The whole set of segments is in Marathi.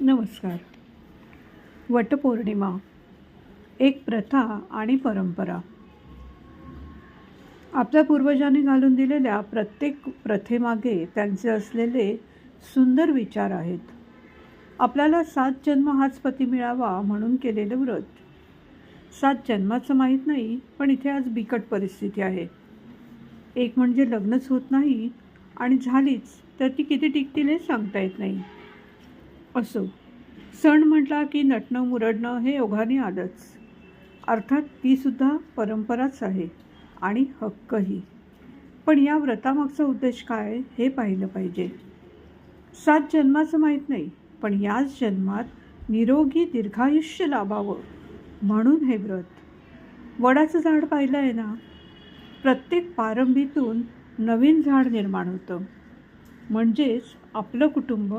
नमस्कार. वटपौर्णिमा एक प्रथा आणि परंपरा. आपल्या पूर्वजांनी घालून दिलेल्या प्रत्येक प्रथेमागे त्यांचे असलेले सुंदर विचार आहेत. आपल्याला सात जन्म हाच पती मिळावा म्हणून केलेलं व्रत. सात जन्माचं माहीत नाही पण इथे आज बिकट परिस्थिती आहे. एक म्हणजे लग्नच होत नाही आणि झालीच तर ती किती टिकतील हे सांगता येत नाही. असो. सण म्हटला की नटणं मुरडणं हे ओघाने आलंच अर्थात तीसुद्धा परंपराच आहे आणि हक्कही. पण या व्रतामागचा उद्देश काय हे पाहिलं पाहिजे. सात जन्माचं माहीत नाही पण याच जन्मात निरोगी दीर्घायुष्य लाभावं म्हणून हे व्रत. वडाचं झाड पाहिलं आहे ना? प्रत्येक पारंबीतून नवीन झाड निर्माण होतं. म्हणजेच आपलं कुटुंब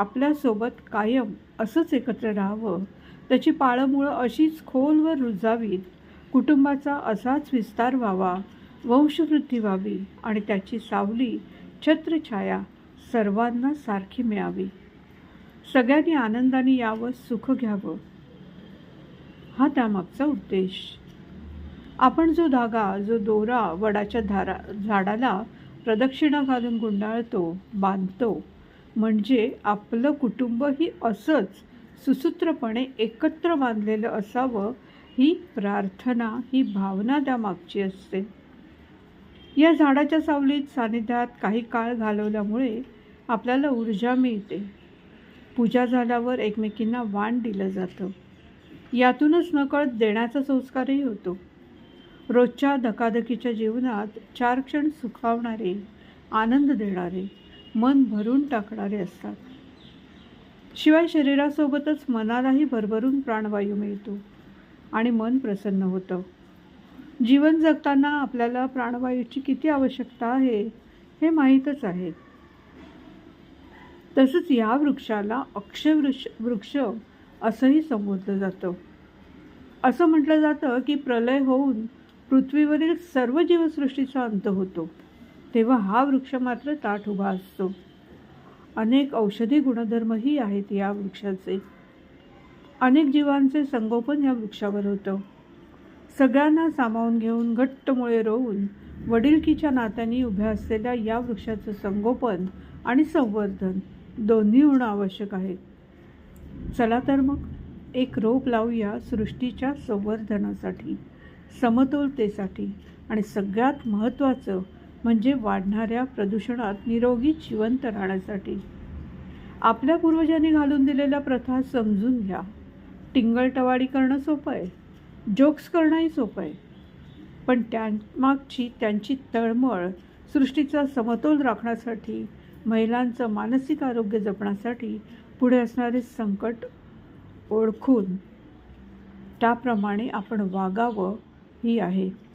आपल्यासोबत कायम असंच एकत्र राहावं. त्याची पाळंमुळं अशीच खोलवर रुजावीत. कुटुंबाचा असाच विस्तार व्हावा. वंशवृद्धी व्हावी आणि त्याची सावली छत्रछाया सर्वांना सारखी मिळावी. सगळ्यांनी आनंदाने यावं सुख घ्यावं. हा त्यामागचा उद्देश. आपण जो धागा जो दोरा वडाच्या धारा झाडाला प्रदक्षिणा घालून गुंडाळतो बांधतो म्हणजे आपलं कुटुंबही असंच सुसूत्रपणे एकत्र बांधलेलं असावं ही प्रार्थना ही भावना त्यामागची असते. या झाडाच्या सावलीत सानिध्यात काही काळ घालवल्यामुळे आपल्याला ऊर्जा मिळते. पूजा झाल्यावर एकमेकींना वाण दिलं जातं. यातूनच नकळत देण्याचा संस्कारही होतो. रोजच्या धकाधकीच्या जीवनात चार क्षण सुखावणारे आनंद देणारे मन भरून टाकणारे असतात. शिवाय शरीरासोबतच मनालाही भरभरून प्राणवायू मिळतो आणि मन प्रसन्न होतं. जीवन जगताना आपल्याला प्राणवायूची किती आवश्यकता आहे हे माहीतच आहे. तसंच या वृक्षाला अक्षवृक्ष वृक्ष असंही संबोधलं जातं. असं म्हटलं जातं की प्रलय होऊन पृथ्वीवरील सर्व जीवसृष्टीचा अंत होतो. तेव्हा हा वृक्ष मात्र ताठ उभा असतो. अनेक औषधी गुणधर्मही आहेत या वृक्षाचे. अनेक जीवांचे संगोपन या वृक्षावर होतं. सगळ्यांना सामावून घेऊन घट्ट मुळे रोवून वडिलकीच्या नात्यांनी उभ्या असलेल्या या वृक्षाचं संगोपन आणि संवर्धन दोन्ही होणं आवश्यक आहे चला तर मग एक रोप लावूया सृष्टीच्या संवर्धनासाठी समतोलतेसाठी आणि सगळ्यात महत्त्वाचं म्हणजे वाढणाऱ्या प्रदूषणात निरोगी जिवंत राहण्यासाठी. आपल्या पूर्वजांनी घालून दिलेल्या प्रथा समजून घ्या. टिंगलटवाडी करणं सोपं आहे. जोक्स करणंही सोपं आहे. पण त्यामागची त्यांची तळमळ सृष्टीचा समतोल राखण्यासाठी महिलांचं मानसिक आरोग्य जपण्यासाठी पुढे असणारे संकट ओळखून त्याप्रमाणे आपण वागावं ही आहे.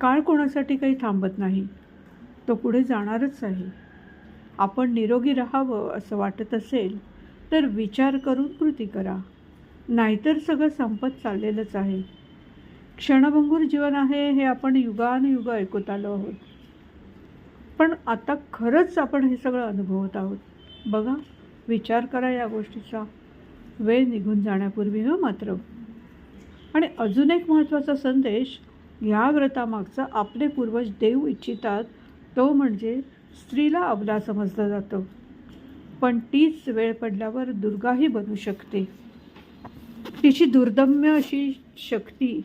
काळ कोणासाठी काही थांबत नाही. तो पुढे जाणारच आहे. आपण निरोगी राहावं असं वाटत असेल तर विचार करून कृती करा. नाहीतर सगळं संपत चाललेलंच आहे. क्षणभंगूर जीवन आहे हे आपण युगानुयुग ऐकत आलो आहोत. पण आता खरंच आपण हे सगळं अनुभवत आहोत. बघा विचार करा या गोष्टीचा. वेळ निघून जाण्यापूर्वी हो मात्र. आणि अजून एक महत्त्वाचा संदेश ह्या व्रतामागचा आपले पूर्वज देव इच्छितात तो म्हणजे स्त्रीला अबला समजलं जातं. पण तीच वेळ पडल्यावर दुर्गाही बनू शकते. तिची दुर्दम्य अशी शक्ती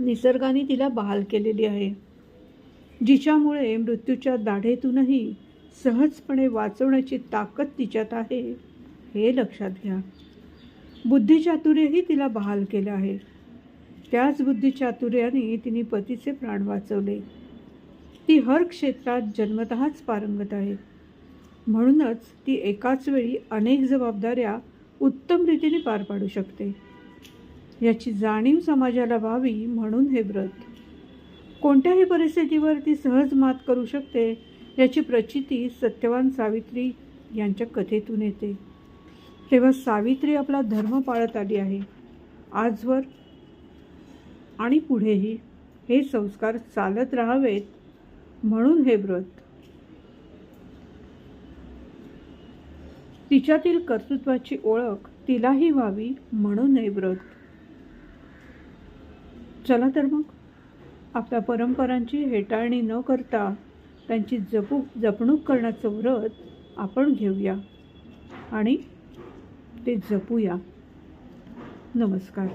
निसर्गाने तिला बहाल केलेली आहे. जिच्यामुळे मृत्यूच्या दाढेतूनही सहजपणे वाचवण्याची ताकद तिच्यात आहे हे लक्षात घ्या. बुद्धिचातुर्यही तिला बहाल केलं आहे. त्याच बुद्धिचातुर्याने तिने पतीचे प्राण वाचवले. ती हर क्षेत्रात जन्मतःच पारंगत आहे. म्हणूनच ती एकाच वेळी अनेक जबाबदाऱ्या उत्तम रीतीने पार पाडू शकते. याची जाणीव समाजाला व्हावी म्हणून हे व्रत. कोणत्याही परिस्थितीवर ती सहज मात करू शकते याची प्रचिती सत्यवान सावित्री यांच्या कथेतून येते. तेव्हा सावित्री आपला धर्म पाळत आली आहे. आजवर आणि पुढेही हे संस्कार चालत राहावेत म्हणून हे व्रत. तिच्यातील कर्तृत्वाची ओळख तिलाही व्हावी म्हणून हे व्रत. चला तर मग आपल्या परंपरांची हेटाळणी न करता त्यांची जपू जपणूक करण्याचं व्रत आपण घेऊया आणि ते जपूया. नमस्कार.